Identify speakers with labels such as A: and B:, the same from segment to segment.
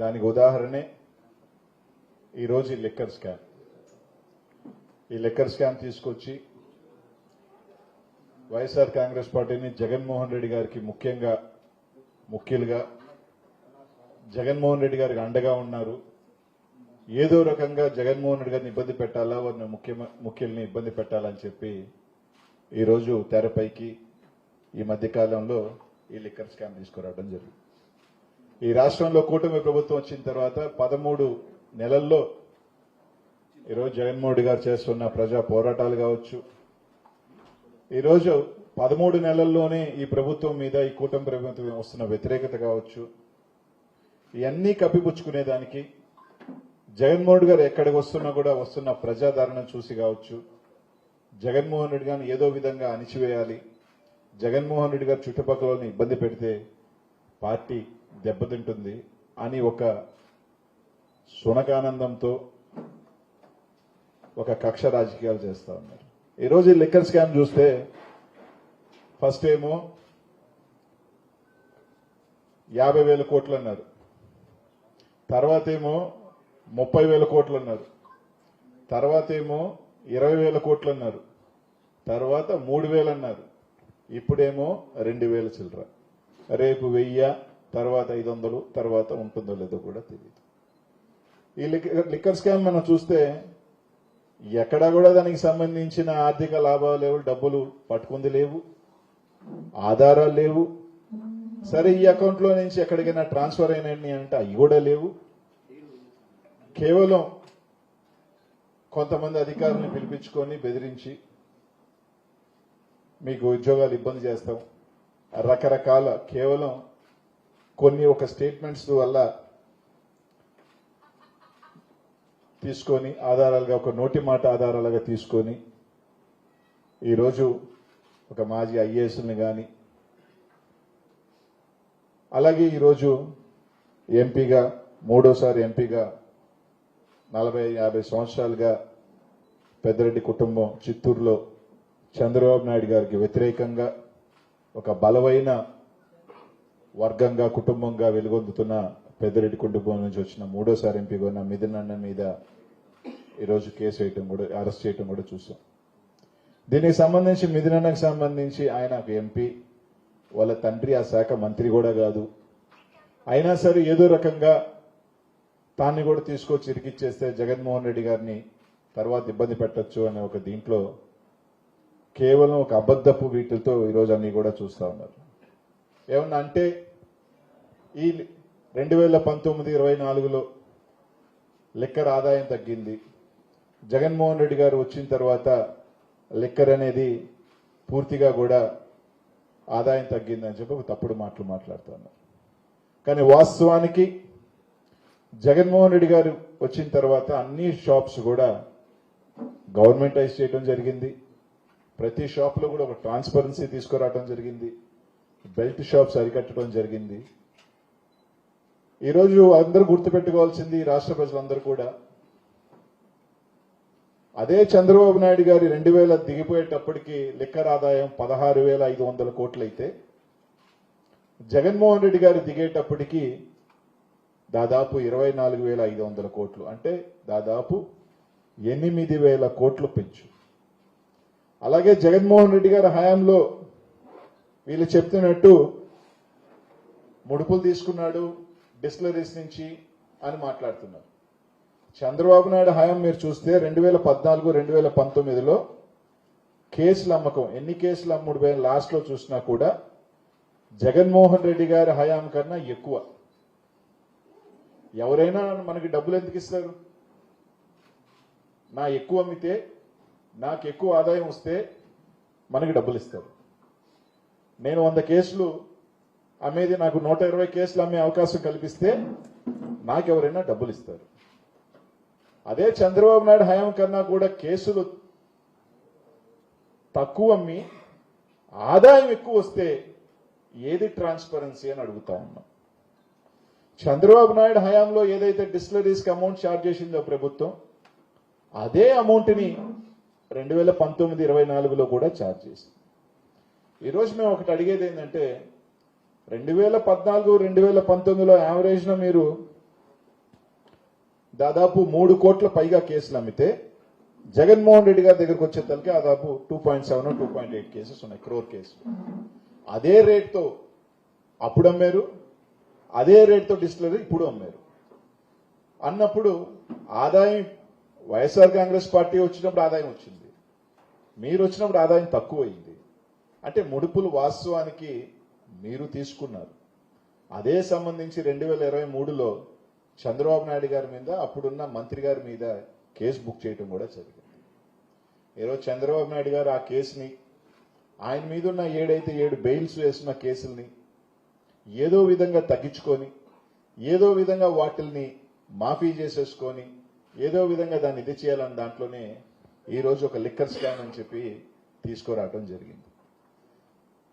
A: దానికి ఉదాహరణే ఈరోజు ఈ లెక్కర్ స్కామ్. ఈ లెక్కర్ స్కామ్ తీసుకొచ్చి వైఎస్ఆర్ కాంగ్రెస్ పార్టీని జగన్మోహన్ రెడ్డి గారికి ముఖ్యంగా ముఖ్యులుగా జగన్మోహన్ రెడ్డి గారికి అండగా ఉన్నారు. ఏదో రకంగా జగన్మోహన్ రెడ్డి గారిని ఇబ్బంది పెట్టాలా వారిని ముఖ్య ముఖ్యుల్ని ఇబ్బంది పెట్టాలని చెప్పి ఈరోజు తెరపైకి ఈ మధ్యకాలంలో ఈ లిక్కర్ స్కామ్ తీసుకురావడం జరిగింది. ఈ రాష్ట్రంలో కూటమి ప్రభుత్వం వచ్చిన తర్వాత పదమూడు నెలల్లో ఈరోజు జగన్మోహన్ గారు చేస్తున్న ప్రజా పోరాటాలు కావచ్చు. ఈరోజు పదమూడు నెలల్లోనే ఈ ప్రభుత్వం మీద ఈ కూటమి ప్రభుత్వం వస్తున్న వ్యతిరేకత కావచ్చు. ఇవన్నీ కప్పిపుచ్చుకునేదానికి జగన్మోహన్ గారు ఎక్కడికి వస్తున్నా కూడా వస్తున్న ప్రజాదరణ చూసి కావచ్చు. జగన్మోహన్ రెడ్డి గారిని ఏదో విధంగా అణిచివేయాలి. జగన్మోహన్ రెడ్డి గారు చుట్టుపక్కల ఇబ్బంది పెడితే పార్టీ దెబ్బతింటుంది అని ఒక సునకానందంతో ఒక కక్ష రాజకీయాలు చేస్తా ఉన్నారు. ఈరోజు ఈ లిక్కర్ స్కామ్ చూస్తే ఫస్ట్ ఏమో యాభై వేల కోట్లు అన్నారు తర్వాత ఏమో ముప్పై వేల కోట్లు అన్నారు తర్వాత ఏమో ఇరవై వేల కోట్లు అన్నారు తర్వాత మూడు వేలు అన్నారు ఇప్పుడేమో రెండు వేల చిల్లర. రేపు వెయ్యి తర్వాత ఐదు వందలు తర్వాత ఉంటుందో లేదో కూడా తెలియదు ఈ లిక్కర్ స్కామ్ మనం చూస్తే ఎక్కడా కూడా దానికి సంబంధించిన ఆర్థిక లాభాలు లేవు డబ్బులు పట్టుకుంది లేవు ఆధారాలు లేవు. సరే ఈ అకౌంట్లో నుంచి ఎక్కడికైనా ట్రాన్స్ఫర్ అయినాయి అంటే అవి కూడా లేవు. కేవలం కొంతమంది అధికారులను పిలిపించుకొని బెదిరించి మీకు ఉద్యోగాలు ఇబ్బంది చేస్తాం. రకరకాల కేవలం కొన్ని ఒక స్టేట్మెంట్స్ వల్ల తీసుకొని ఆధారాలుగా ఒక నోటి మాట ఆధారాలుగా తీసుకొని ఈరోజు ఒక మాజీ ఐఏఎస్ని కానీ అలాగే ఈరోజు ఎంపీగా మూడోసారి ఎంపీగా నలభై యాభై సంవత్సరాలుగా పెద్దరెడ్డి కుటుంబం చిత్తూరులో చంద్రబాబు నాయుడు గారికి వ్యతిరేకంగా ఒక బలమైన వర్గంగా కుటుంబంగా వెలుగొందుతున్న పెద్దరెడ్డి కుటుంబం నుంచి వచ్చిన మూడోసారి ఎంపీగా ఉన్న మిథునన్న మీద ఈరోజు కేసు వేయటం కూడా అరెస్ట్ చేయటం కూడా చూసాం. దీనికి సంబంధించి మిథునన్నకు సంబంధించి ఆయన ఒక ఎంపీ. వాళ్ళ తండ్రి ఆ శాఖ మంత్రి కూడా కాదు. అయినా సరే ఏదో రకంగా తాన్ని కూడా తీసుకొచ్చి ఇరికిచ్చేస్తే జగన్మోహన్ రెడ్డి గారిని తర్వాత ఇబ్బంది పెట్టొచ్చు అనే ఒక దీంట్లో కేవలం ఒక అబద్ధపు వీటితో ఈరోజు అన్ని కూడా చూస్తా ఉన్నారు. ఏమన్నా అంటే ఈ రెండు వేల పంతొమ్మిది ఇరవై నాలుగులో లెక్కర్ ఆదాయం తగ్గింది. జగన్మోహన్ రెడ్డి గారు వచ్చిన తర్వాత లెక్కర్ అనేది పూర్తిగా కూడా ఆదాయం తగ్గిందని చెప్పి ఒక తప్పుడు మాటలు మాట్లాడుతున్నారు. కానీ వాస్తవానికి జగన్మోహన్ రెడ్డి గారు వచ్చిన తర్వాత అన్ని షాప్స్ కూడా గవర్నమెంటైజ్ చేయడం జరిగింది. ప్రతి షాప్లో కూడా ఒక ట్రాన్స్పరెన్సీ తీసుకురావడం జరిగింది. బెల్ట్ షాప్స్ అరికట్టడం జరిగింది. ఈరోజు అందరూ గుర్తుపెట్టుకోవాల్సింది రాష్ట్ర ప్రజలందరూ కూడా. అదే చంద్రబాబు నాయుడు గారి రెండు వేల దిగిపోయేటప్పటికి లిక్కర్ ఆదాయం పదహారు వేల ఐదు వందల కోట్లయితే జగన్మోహన్ రెడ్డి గారు దిగేటప్పటికి దాదాపు ఇరవై నాలుగు వేల ఐదు వందల కోట్లు అంటే దాదాపు ఎనిమిది వేల కోట్లు పెంచు. అలాగే జగన్మోహన్ రెడ్డి గారి హయాంలో వీళ్ళు చెప్తున్నట్టు ముడుపులు తీసుకున్నాడు డిస్లరీస్ నుంచి అని మాట్లాడుతున్నారు. చంద్రబాబు నాయుడు హయాం మీరు చూస్తే రెండు వేల పద్నాలుగు రెండు వేల పంతొమ్మిదిలో కేసుల అమ్మకం ఎన్ని కేసులు అమ్ముడు పోయిన లాస్ట్లో చూసినా కూడా జగన్మోహన్ రెడ్డి గారి హయాం కన్నా ఎక్కువ. ఎవరైనా మనకి డబ్బులు ఎందుకు ఇస్తారు? నా ఎక్కువ అమ్మితే నాకు ఎక్కువ ఆదాయం వస్తే మనకి డబ్బులు ఇస్తారు. నేను వంద కేసులు అమ్మేది నాకు నూట ఇరవై కేసులు అమ్మే అవకాశం కల్పిస్తే నాకెవరైనా డబ్బులు ఇస్తారు అదే చంద్రబాబు నాయుడు హయాం కన్నా కూడా కేసులు తక్కువ అమ్మి ఆదాయం ఎక్కువ వస్తే ఏది ట్రాన్స్పరెన్సీ అని అడుగుతా ఉన్నాం. చంద్రబాబు నాయుడు హయాంలో ఏదైతే డిస్టిలరీస్కి అమౌంట్ ఛార్జ్ చేసిందో ప్రభుత్వం అదే అమౌంట్ని రెండు వేల పంతొమ్మిది ఇరవై నాలుగులో కూడా ఛార్జ్ చేసింది. ఈరోజు మేము ఒకటి అడిగేది ఏంటంటే రెండు వేల పద్నాలుగు రెండు వేల పంతొమ్మిదిలో యావరేజ్న మీరు దాదాపు మూడు కోట్ల పైగా కేసులు అమ్మితే జగన్మోహన్ రెడ్డి గారి దగ్గరకు వచ్చేసరికి దాదాపు two point seven two point eight cases ఉన్నాయి క్రోర్ కేసులు. అదే రేట్తో అప్పుడు అమ్మారు అదే రేట్తో డిస్టిలరీ ఇప్పుడు అమ్మారు. అన్నప్పుడు ఆదాయం వైఎస్ఆర్ కాంగ్రెస్ పార్టీ వచ్చినప్పుడు ఆదాయం వచ్చింది. మీరు వచ్చినప్పుడు ఆదాయం తక్కువైంది అంటే ముడుపులు వాస్తవానికి మీరు తీసుకున్నారు. అదే సంబంధించి రెండు వేల ఇరవై మూడులో చంద్రబాబు నాయుడు గారి మీద అప్పుడున్న మంత్రి గారి మీద కేసు బుక్ చేయడం కూడా జరిగింది. ఈరోజు చంద్రబాబు నాయుడు గారు ఆ కేసుని ఆయన మీద ఉన్న ఏడైతే ఏడు బెయిల్స్ వేసిన కేసుల్ని ఏదో విధంగా తగ్గించుకొని ఏదో విధంగా వాటిల్ని మాఫీ చేసేసుకొని ఏదో విధంగా దాన్ని ఇది చేయాలని దాంట్లోనే ఈరోజు ఒక లిక్కర్ స్కామ్ అని చెప్పి తీసుకురావడం జరిగింది.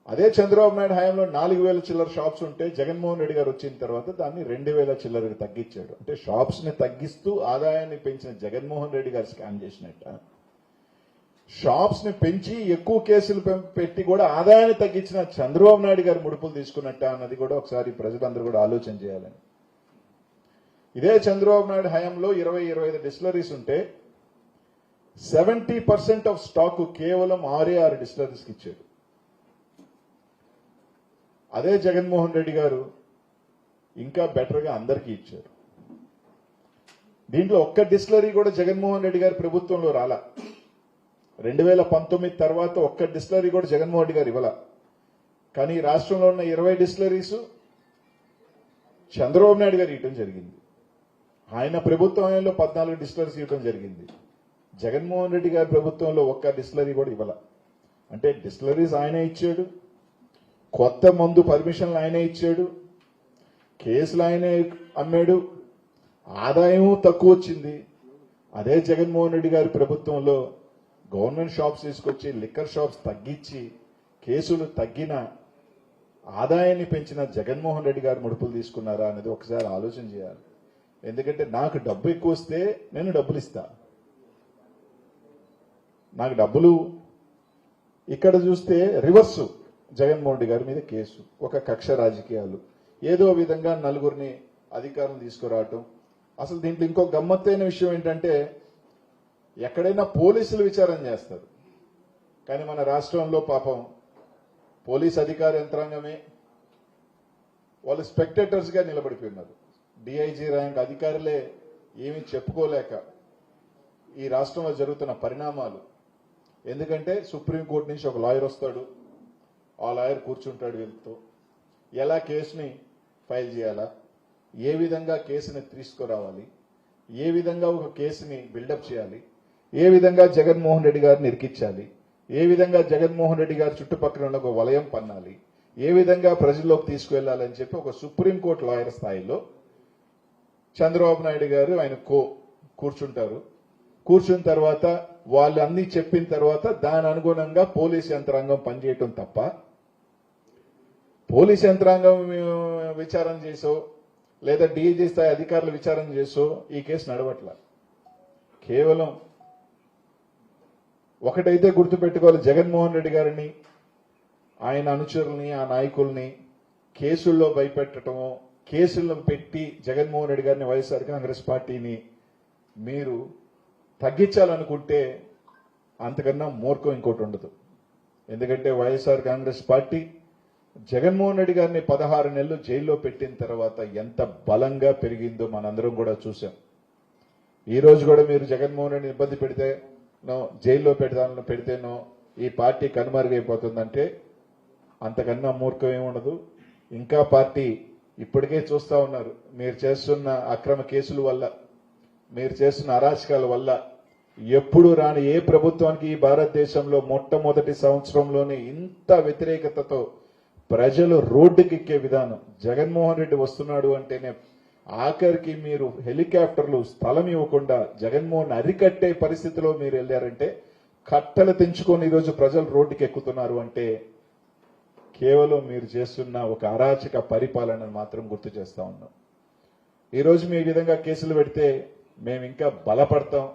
A: అదే చంద్రబాబు నాయుడు హయాంలో నాలుగు వేల చిల్లర షాప్స్ ఉంటే జగన్మోహన్ రెడ్డి గారు వచ్చిన తర్వాత దాన్ని రెండు వేల చిల్లరకి తగ్గించాడు. అంటే షాప్స్ని తగ్గిస్తూ ఆదాయాన్ని పెంచిన జగన్మోహన్ రెడ్డి గారు స్కామ్ చేసినట్ట. షాప్స్ని పెంచి ఎక్కువ కేసులు పెట్టి కూడా ఆదాయాన్ని తగ్గించిన చంద్రబాబు నాయుడు గారు ముడుపులు తీసుకున్నట్ట అన్నది కూడా ఒకసారి ప్రజలందరూ కూడా ఆలోచన చేయాలని. ఇదే చంద్రబాబు నాయుడు హయాంలో ఇరవై ఇరవై ఐదు డిస్టిలరీస్ ఉంటే సెవెంటీ పర్సెంట్ ఆఫ్ స్టాక్ కేవలం ఆరే ఆరు డిస్టిలరీస్కి ఇచ్చాడు. అదే జగన్మోహన్ రెడ్డి గారు ఇంకా బెటర్గా అందరికీ ఇచ్చారు. దీంట్లో ఒక్క డిస్టిలరీ కూడా జగన్మోహన్ రెడ్డి గారి ప్రభుత్వంలో రాలా. రెండు వేల పంతొమ్మిది తర్వాత ఒక్క డిస్టిలరీ కూడా జగన్మోహన్ రెడ్డి గారు ఇవ్వాల. కానీ రాష్ట్రంలో ఉన్న ఇరవై డిస్టిలరీస్ చంద్రబాబు నాయుడు గారు ఇవ్వడం జరిగింది. ఆయన ప్రభుత్వం ఆయనలో పద్నాలుగు డిస్టిలరీస్ ఇవ్వడం జరిగింది. జగన్మోహన్ రెడ్డి గారి ప్రభుత్వంలో ఒక్క డిస్టిలరీ కూడా ఇవ్వాల. అంటే డిస్టిలరీస్ ఆయనే ఇచ్చాడు కొత్త మందు పర్మిషన్లు ఆయనే ఇచ్చాడు కేసులు ఆయనే అమ్మాడు ఆదాయం తక్కువ వచ్చింది. అదే జగన్మోహన్ రెడ్డి గారి ప్రభుత్వంలో గవర్నమెంట్ షాప్స్ తీసుకొచ్చి లిక్కర్ షాప్స్ తగ్గించి కేసులు తగ్గిన ఆదాయాన్ని పెంచిన జగన్మోహన్ రెడ్డి గారు ముడుపులు తీసుకున్నారా అనేది ఒకసారి ఆలోచన చేయాలి. ఎందుకంటే నాకు డబ్బు ఎక్కువ వస్తే నేను డబ్బులు ఇస్తా. నాకు డబ్బులు ఇక్కడ చూస్తే రివర్సు. జగన్మోహన్ రెడ్డి గారి మీద కేసు. ఒక కక్ష రాజకీయాలు. ఏదో విధంగా నలుగురిని అధికారం తీసుకురావటం. అసలు దీంట్లో ఇంకో గమ్మత్తైన విషయం ఏంటంటే ఎక్కడైనా పోలీసులు విచారణ చేస్తారు. కానీ మన రాష్ట్రంలో పాపం పోలీస్ అధికార యంత్రాంగమే వాళ్ళు స్పెక్టేటర్స్గా నిలబడిపోయినారు. డిఐజీ ర్యాంక్ అధికారులే ఏమీ చెప్పుకోలేక ఈ రాష్ట్రంలో జరుగుతున్న పరిణామాలు. ఎందుకంటే సుప్రీంకోర్టు నుంచి ఒక లాయర్ వస్తాడు. ఆ లాయర్ కూర్చుంటాడు వీళ్ళతో. ఎలా కేసుని ఫైల్ చేయాలా? ఏ విధంగా కేసుని తీసుకురావాలి? ఏ విధంగా ఒక కేసుని బిల్డప్ చేయాలి? ఏ విధంగా జగన్మోహన్ రెడ్డి గారిని ఇరికించాలి? ఏ విధంగా జగన్మోహన్ రెడ్డి గారి చుట్టుపక్కల ఉన్న ఒక వలయం పన్నాలి? ఏ విధంగా ప్రజల్లోకి తీసుకువెళ్ళాలని చెప్పి ఒక సుప్రీంకోర్టు లాయర్ స్థాయిలో చంద్రబాబు నాయుడు గారు ఆయన కో కూర్చుంటారు. కూర్చున్న తర్వాత వాళ్ళు అన్ని చెప్పిన తర్వాత దాని అనుగుణంగా పోలీస్ యంత్రాంగం పనిచేయటం తప్ప పోలీస్ యంత్రాంగం ఆ, విచారణ చేసో లేదా డీజీ స్థాయి అధికారులు విచారణ చేసో ఈ కేసు నడవట్ల. కేవలం ఒకటైతే గుర్తుపెట్టుకోవాలి జగన్మోహన్ రెడ్డి గారిని ఆయన అనుచరుల్ని ఆ నాయకుల్ని కేసుల్లో భయపెట్టడమో కేసులను పెట్టి జగన్మోహన్ రెడ్డి గారిని వైఎస్ఆర్ కాంగ్రెస్ పార్టీని మీరు తగ్గించాలనుకుంటే అంతకన్నా మూర్ఖం ఇంకోటి ఉండదు. ఎందుకంటే వైఎస్ఆర్ కాంగ్రెస్ పార్టీ జగన్మోహన్ రెడ్డి గారిని పదహారు నెలలు జైల్లో పెట్టిన తర్వాత ఎంత బలంగా పెరిగిందో మనందరం కూడా చూసాం. ఈ రోజు కూడా మీరు జగన్మోహన్ రెడ్డిని ఇబ్బంది పెడితే నో జైల్లో పెడతాను పెడితేనో ఈ పార్టీ కనుమరుగైపోతుందంటే అంతకన్నా మూర్ఖం ఏముండదు ఇంకా పార్టీ ఇప్పటికే చూస్తా ఉన్నారు. మీరు చేస్తున్న అక్రమ కేసుల వల్ల మీరు చేస్తున్న అరాచకాల వల్ల ఎప్పుడు రాని ఏ ప్రభుత్వానికి ఈ భారతదేశంలో మొట్టమొదటి సంవత్సరంలోనే ఇంత వ్యతిరేకతతో ప్రజలు రోడ్డుకి ఎక్కే విధానం. జగన్మోహన్ రెడ్డి వస్తున్నాడు అంటేనే ఆఖరికి మీరు హెలికాప్టర్లు స్థలం ఇవ్వకుండా జగన్మోహన్ అరికట్టే పరిస్థితిలో మీరు వెళ్ళారంటే కట్టలు తెంచుకొని ఈరోజు ప్రజలు రోడ్డుకి ఎక్కుతున్నారు అంటే కేవలం మీరు చేస్తున్న ఒక అరాచక పరిపాలనను మాత్రం గుర్తు చేస్తా ఉన్నాం. ఈరోజు మీ విధంగా కేసులు పెడితే మేము ఇంకా బలపడతాం.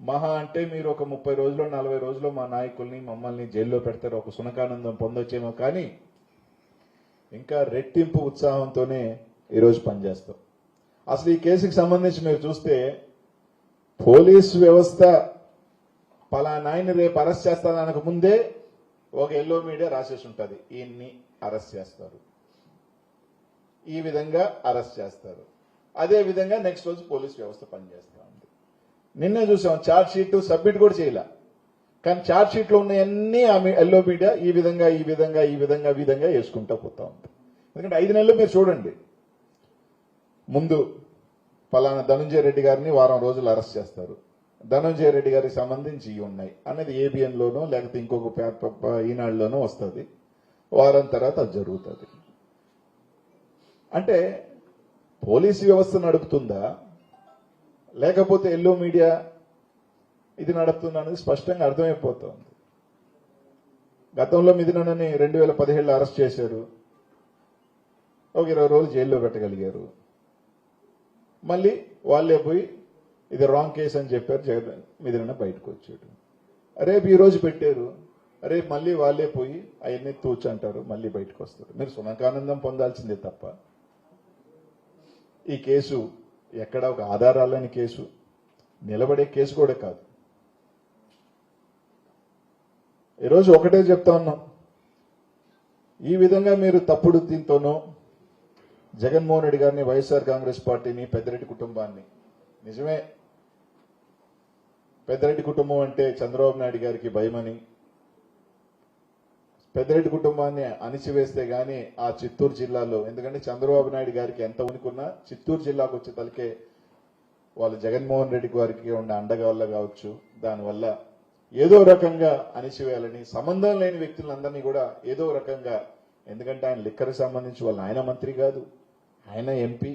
A: మహా అంటే మీరు ఒక ముప్పై రోజులు నలభై రోజులు మా నాయకుల్ని మమ్మల్ని జైల్లో పెడతారు ఒక సునకానందం పొందొచ్చేమో కానీ ఇంకా రెట్టింపు ఉత్సాహంతోనే ఈరోజు పనిచేస్తాం. అసలు ఈ కేసుకి సంబంధించి మీరు చూస్తే పోలీస్ వ్యవస్థ పలానాయన్ని రేపు అరెస్ట్ చేస్తానక ముందే ఒక ఎల్లో మీడియా రాసేసి ఉంటుంది. ఈయన్ని అరెస్ట్ చేస్తారు. ఈ విధంగా అరెస్ట్ చేస్తారు. అదే విధంగా నెక్స్ట్ రోజు పోలీస్ వ్యవస్థ పనిచేస్తా ఉంది. నిన్నే చూసాం ఛార్జ్ షీట్ సబ్మిట్ కూడా చేయలే. కానీ ఛార్జ్ షీట్లో ఉన్నాయన్నీ ఆమె ఎల్లో మీడియా ఈ విధంగా ఈ విధంగా ఈ విధంగా ఈ విధంగా వేసుకుంటా పోతా ఉంది. ఎందుకంటే ఐదు నెలలు మీరు చూడండి. ముందు పలానా ధనుంజయ రెడ్డి గారిని వారం రోజులు అరెస్ట్ చేస్తారు. ధనుంజయ రెడ్డి గారికి సంబంధించి ఇవి ఉన్నాయి. అనేది ఏబిఎన్లోనో లేకపోతే ఇంకొక పేపర్ ప- ఈనాడులోనో వస్తుంది. వారం తర్వాత అది జరుగుతుంది. అంటే పోలీసు వ్యవస్థ నడుపుతుందా? లేకపోతే ఎల్లో మీడియా ఇది నడుపుతున్నానని స్పష్టంగా అర్థమైపోతుంది. గతంలో మిథునని రెండు వేల పదిహేడులో అరెస్ట్ చేశారు. ఒక ఇరవై రోజులు జైల్లో పెట్టగలిగారు. మళ్ళీ వాళ్ళే పోయి ఇది రాంగ్ కేసు అని చెప్పారు జగన్ మిథున బయటకు వచ్చాడు. రేపు ఈరోజు పెట్టారు. రేపు మళ్ళీ వాళ్ళే పోయి అవన్నీ తూచంటారు మళ్ళీ బయటకు వస్తారు. మీరు సునకానందం పొందాల్సిందే తప్ప. ఈ కేసు ఎక్కడ ఒక ఆధారాలని కేసు. నిలబడే కేసు కూడా కాదు. ఈరోజు ఒకటే చెప్తా ఉన్నాం. ఈ విధంగా మీరు తప్పుడు దీంతోనో జగన్మోహన్ రెడ్డి గారిని వైఎస్ఆర్ కాంగ్రెస్ పార్టీని పెద్దరెడ్డి కుటుంబాన్ని. నిజమే పెద్దరెడ్డి కుటుంబం అంటే చంద్రబాబు నాయుడు గారికి భయమని పెద్దరెడ్డి కుటుంబాన్ని అణిచివేస్తే గాని ఆ చిత్తూరు జిల్లాలో ఎందుకంటే చంద్రబాబు నాయుడు గారికి ఎంత ఉనికున్నా చిత్తూరు జిల్లాకు వచ్చే తలకే వాళ్ళు జగన్మోహన్ రెడ్డి గారికి ఉన్న అండగా వల్ల కావచ్చు. దానివల్ల ఏదో రకంగా అణిచివేయాలని సంబంధం లేని వ్యక్తులందరినీ కూడా ఏదో రకంగా ఎందుకంటే ఆయన లిక్కర్ సంబంధించి వాళ్ళు ఆయన మంత్రి కాదు ఆయన ఎంపీ.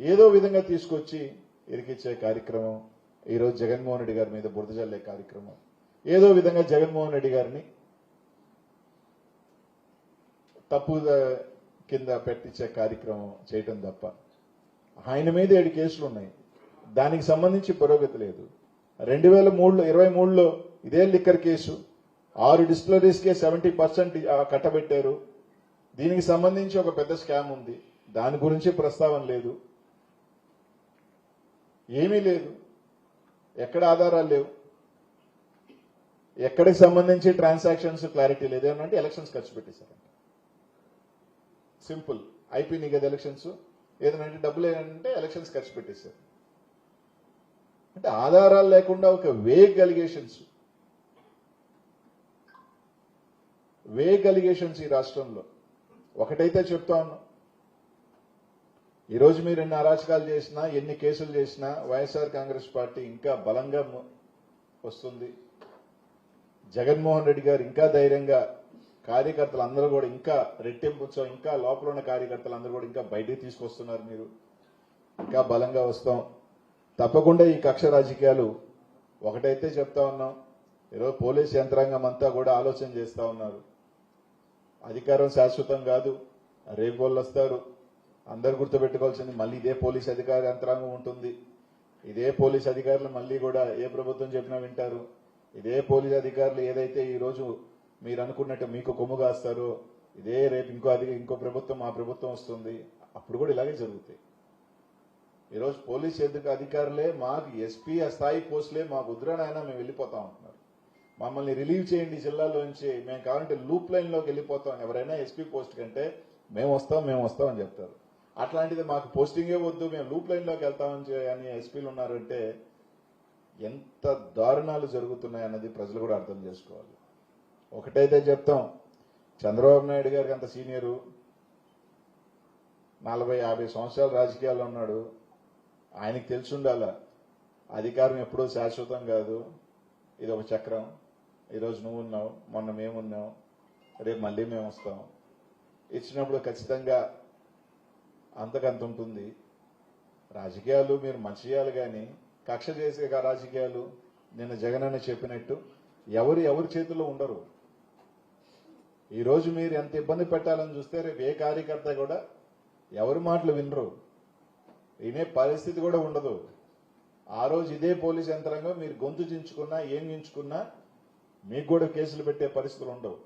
A: ఏదో విధంగా తీసుకొచ్చి ఇరికిచ్చే కార్యక్రమం ఈరోజు జగన్మోహన్ రెడ్డి గారి మీద బురద జల్లే కార్యక్రమం. ఏదో విధంగా జగన్మోహన్ రెడ్డి గారిని తప్పు కింద పెట్టించే కార్యక్రమం చేయటం తప్ప. ఆయన మీద ఏడు కేసులు ఉన్నాయి దానికి సంబంధించి పురోగతి లేదు. రెండు వేల మూడులో ఇరవై మూడులో ఇదే లిక్కర్ కేసు. ఆరు డిస్టిలరీస్కే సెవెంటీ పర్సెంట్ కట్టబెట్టారు. దీనికి సంబంధించి ఒక పెద్ద స్కామ్ ఉంది. దాని గురించి ప్రస్తావన లేదు. ఏమీ లేదు. ఎక్కడ ఆధారాలు లేవు. ఎక్కడికి సంబంధించి ట్రాన్సాక్షన్స్ క్లారిటీ లేదు. ఏమంటే ఎలక్షన్స్ ఖర్చు పెట్టేశారంట. సింపుల్. అయిపోయినాయి కదా ఎలక్షన్స్. ఏదంటే డబ్బులు ఏంటంటే ఎలక్షన్స్ ఖర్చు పెట్టేశారు. అంటే ఆధారాలు లేకుండా ఒక వేగ్ అలిగేషన్స్ వేగ్ అలిగేషన్స్ ఈ రాష్ట్రంలో. ఒకటైతే చెప్తా ఉన్నాం. ఈరోజు మీరు ఎన్ని అరాచకాలు చేసినా ఎన్ని కేసులు చేసినా వైఎస్ఆర్ కాంగ్రెస్ పార్టీ ఇంకా బలంగా వస్తుంది. జగన్మోహన్ రెడ్డి గారు ఇంకా ధైర్యంగా కార్యకర్తలు అందరూ కూడా ఇంకా రెట్టింపు ఉత్సవం ఇంకా లోపల ఉన్న కార్యకర్తలు అందరూ కూడా ఇంకా బయటికి తీసుకొస్తున్నారు మీరు. ఇంకా బలంగా వస్తాం. తప్పకుండా ఈ కక్ష రాజకీయాలు ఒకటైతే చెప్తా ఉన్నాం. ఈరోజు పోలీస్ యంత్రాంగం అంతా కూడా ఆలోచన చేస్తా ఉన్నారు. అధికారం శాశ్వతం కాదు. రేపు వాళ్ళు వస్తారు. అందరు గుర్తుపెట్టుకోవాల్సింది మళ్ళీ ఇదే పోలీస్ అధికార యంత్రాంగం ఉంటుంది. ఇదే పోలీస్ అధికారులు మళ్ళీ కూడా ఏ ప్రభుత్వం చెప్పినా వింటారు. ఇదే పోలీస్ అధికారులు ఏదైతే ఈ రోజు మీరు అనుకున్నట్టు మీకు కొమ్ము కాస్తారో ఇదే రేపు ఇంకో అధిక ఇంకో ప్రభుత్వం మా ప్రభుత్వం వస్తుంది. అప్పుడు కూడా ఇలాగే జరుగుతాయి. ఈరోజు పోలీస్ ఎదుగు అధికారులే? మాకు ఎస్పీ స్థాయి పోస్టులే మాకు వద్దురానైనా మేము వెళ్ళిపోతాం అంటున్నారు మమ్మల్ని రిలీవ్ చేయండి జిల్లాలో నుంచి. మేము కావాలంటే లూప్ లైన్లోకి వెళ్ళిపోతాం. ఎవరైనా ఎస్పీ పోస్ట్ కంటే మేము వస్తాం మేము వస్తాం అని చెప్తారు. అట్లాంటిది మాకు పోస్టింగే వద్దు. మేము లూప్ లైన్లోకి వెళ్తామని అని ఎస్పీలు ఉన్నారంటే ఎంత దారుణాలు జరుగుతున్నాయి అన్నది ప్రజలు కూడా అర్థం చేసుకోవాలి. ఒకటైతే చెప్తాం. చంద్రబాబు నాయుడు గారికి అంత సీనియరు. నలభై యాభై సంవత్సరాలు రాజకీయాల్లో ఉన్నాడు. ఆయనకి తెలిసి ఉండాల అధికారం ఎప్పుడూ శాశ్వతం కాదు. ఇది ఒక చక్రం. ఈరోజు నువ్వు ఉన్నావు మొన్న మేమున్నాం రేపు మళ్ళీ మేము వస్తాం. ఇచ్చినప్పుడు ఖచ్చితంగా అంతకంత ఉంటుంది. రాజకీయాలు మీరు మంచి చేయాలి కానీ కక్ష చేసే రాజకీయాలు నిన్న జగన్ చెప్పినట్టు ఎవరు ఎవరి చేతిలో ఉండరు. ఈరోజు మీరు ఎంత ఇబ్బంది పెట్టాలని చూస్తే రేపు ఏ కార్యకర్త కూడా ఎవరి మాటలు వినరు. వినే పరిస్థితి కూడా ఉండదు. ఆ రోజు ఇదే పోలీస్ యంత్రాంగం మీరు గొంతు చించుకున్నా ఏం చించుకున్నా మీకు కూడా కేసులు పెట్టే పరిస్థితులు ఉండవు.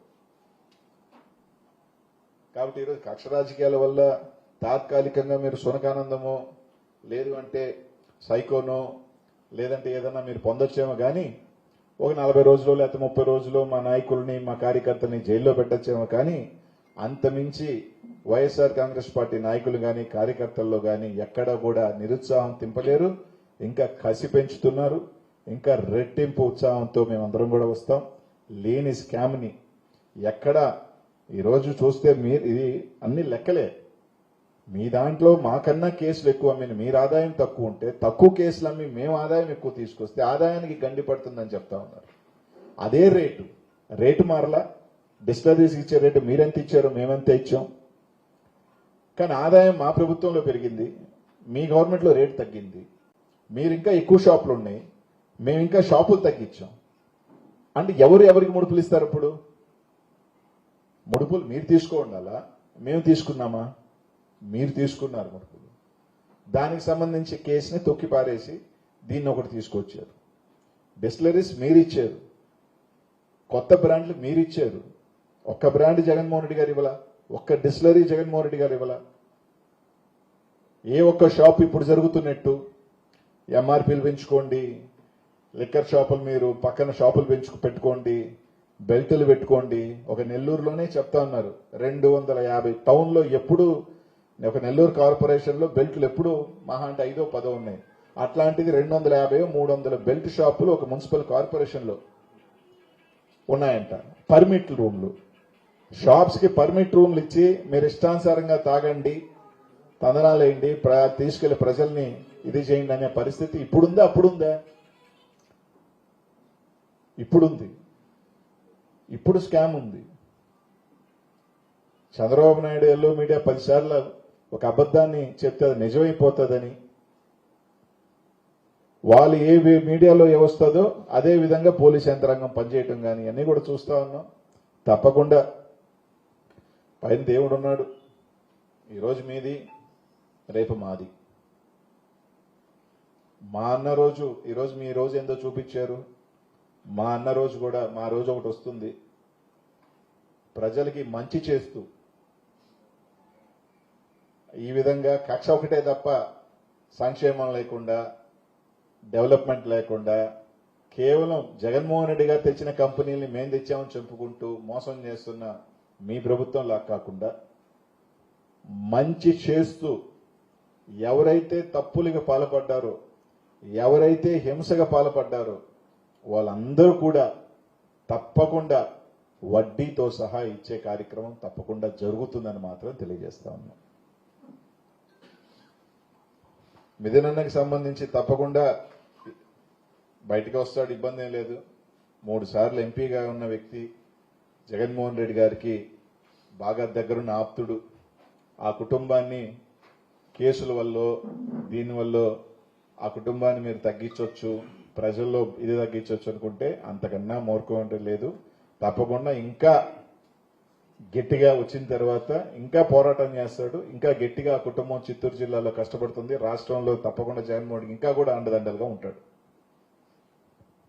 A: కాబట్టి ఈరోజు కక్ష రాజకీయాల వల్ల తాత్కాలికంగా మీరు సునకానందమో లేదు అంటే సైకోనో లేదంటే ఏదన్నా మీరు పొందొచ్చేమో కానీ ఒక నలభై రోజులు లేకపోతే ముప్పై రోజులు మా నాయకుల్ని మా కార్యకర్తల్ని జైల్లో పెట్టచ్చేమో కానీ అంతమించి వైఎస్ఆర్ కాంగ్రెస్ పార్టీ నాయకులు కానీ కార్యకర్తల్లో కానీ ఎక్కడ కూడా నిరుత్సాహం తింపలేరు. ఇంకా కసి పెంచుతున్నారు. ఇంకా రెట్టింపు ఉత్సాహంతో మేమందరం కూడా వస్తాం. లేని స్కామ్ని ఎక్కడ ఈరోజు చూస్తే మీరు ఇది అన్ని లెక్కలే. మీ దాంట్లో మాకన్నా కేసులు ఎక్కువ అమ్మిన మీరు ఆదాయం తక్కువ ఉంటే తక్కువ కేసులు అమ్మి మేము ఆదాయం ఎక్కువ తీసుకొస్తే ఆదాయానికి గండి పడుతుందని చెప్తా ఉన్నారు. అదే రేటు. రేటు మారలా. డిస్టరీస్ ఇచ్చే రేటు మీరెంత ఇచ్చారో మేమెంత ఇచ్చాం. కానీ ఆదాయం మా ప్రభుత్వంలో పెరిగింది మీ గవర్నమెంట్లో రేటు తగ్గింది మీరు ఇంకా ఎక్కువ షాపులు ఉన్నాయి మేము ఇంకా షాపులు తగ్గించాం. అంటే ఎవరు ఎవరికి ముడుపులు ఇస్తారు ఇప్పుడు? ముడుపులు మీరు తీసుకో ఉండాలా? మేము తీసుకున్నామా? మీరు తీసుకున్నారు ముడుపులు. దానికి సంబంధించి కేసుని తొక్కి పారేసి దీన్ని ఒకటి తీసుకొచ్చారు. డిస్టిలరీస్ మీరు ఇచ్చారు. కొత్త బ్రాండ్లు మీరు ఇచ్చారు. ఒక్క బ్రాండ్ జగన్మోహన్ రెడ్డి గారు ఇవ్వాల? ఒక్క డిస్టిలరీ జగన్మోహన్ రెడ్డి గారు ఇవ్వాల? ఏ ఒక్క షాప్ ఇప్పుడు జరుగుతున్నట్టు? ఎంఆర్పీలు పెంచుకోండి లిక్కర్ షాపులు మీరు పక్కన షాపులు పెంచుకు పెట్టుకోండి బెల్టులు పెట్టుకోండి. ఒక నెల్లూరులోనే చెప్తా ఉన్నారు రెండు వందల యాభై టౌన్లో ఎప్పుడు ఒక నెల్లూరు కార్పొరేషన్లో బెల్టులు ఎప్పుడు మహా అంటే ఐదో పదో ఉన్నాయి. అట్లాంటిది రెండు వందల యాభై మూడు వందల బెల్ట్ షాపులు ఒక మున్సిపల్ కార్పొరేషన్లో ఉన్నాయంట. పర్మిట్ రూమ్లు. షాప్స్కి పర్మిట్ రూమ్లు ఇచ్చి మీరు ఇష్టానుసారంగా తాగండి తందనాలు వేయండి ప్ర- తీసుకెళ్ళి ప్రజల్ని ఇది చేయండి అనే పరిస్థితి ఇప్పుడుందా? అప్పుడుందా? ఇప్పుడుంది. ఇప్పుడు స్కామ్ ఉంది. చంద్రబాబు నాయుడు ఎల్లో మీడియా పదిసార్లు ఒక అబద్ధాన్ని చెప్తే అది నిజమైపోతుందని. వాళ్ళు ఏ మీడియాలో మీడియాలో వస్తుందో అదే విధంగా పోలీస్ యంత్రాంగం పనిచేయటం కానీ అన్నీ కూడా చూస్తా ఉన్నాం. తప్పకుండా పైన దేవుడు ఉన్నాడు ఈరోజు మీది రేపు మాది. మా అన్న రోజు ఈరోజు మీ రోజు ఏందో చూపించారు. మా అన్న రోజు కూడా మా రోజు ఒకటి వస్తుంది. ప్రజలకి మంచి చేస్తూ ఈ విధంగా కక్ష ఒకటే తప్ప సంక్షేమం లేకుండా డెవలప్మెంట్ లేకుండా కేవలం జగన్మోహన్ రెడ్డి గారు తెచ్చిన కంపెనీల్ని మేము తెచ్చామని చెప్పుకుంటూ మోసం చేస్తున్న మీ ప్రభుత్వంలా కాకుండా మంచి చేస్తూ ఎవరైతే తప్పులుగా పాల్పడ్డారో ఎవరైతే హింసగా పాల్పడ్డారో వాళ్ళందరూ కూడా తప్పకుండా వడ్డీతో సహా ఇచ్చే కార్యక్రమం తప్పకుండా జరుగుతుందని మాత్రం తెలియజేస్తా ఉన్నాం. మిథునన్నకి సంబంధించి తప్పకుండా బయటకు వస్తాడు ఇబ్బంది ఏం లేదు. మూడు సార్లు ఎంపీగా ఉన్న వ్యక్తి జగన్మోహన్ రెడ్డి గారికి బాగా దగ్గరున్న ఆప్తుడు. ఆ కుటుంబాన్ని కేసుల వల్ల దీనివల్ల ఆ కుటుంబాన్ని మీరు తగ్గించవచ్చు ప్రజల్లో ఇది తగ్గించవచ్చు అనుకుంటే అంతకన్నా మూర్ఖం లేదు. తప్పకుండా ఇంకా గట్టిగా వచ్చిన తర్వాత ఇంకా పోరాటం చేస్తాడు. ఇంకా గట్టిగా కుటుంబం చిత్తూరు జిల్లాలో కష్టపడుతుంది. రాష్ట్రంలో తప్పకుండా జగన్మోహన్ ఇంకా కూడా అండదండలుగా ఉంటాడు.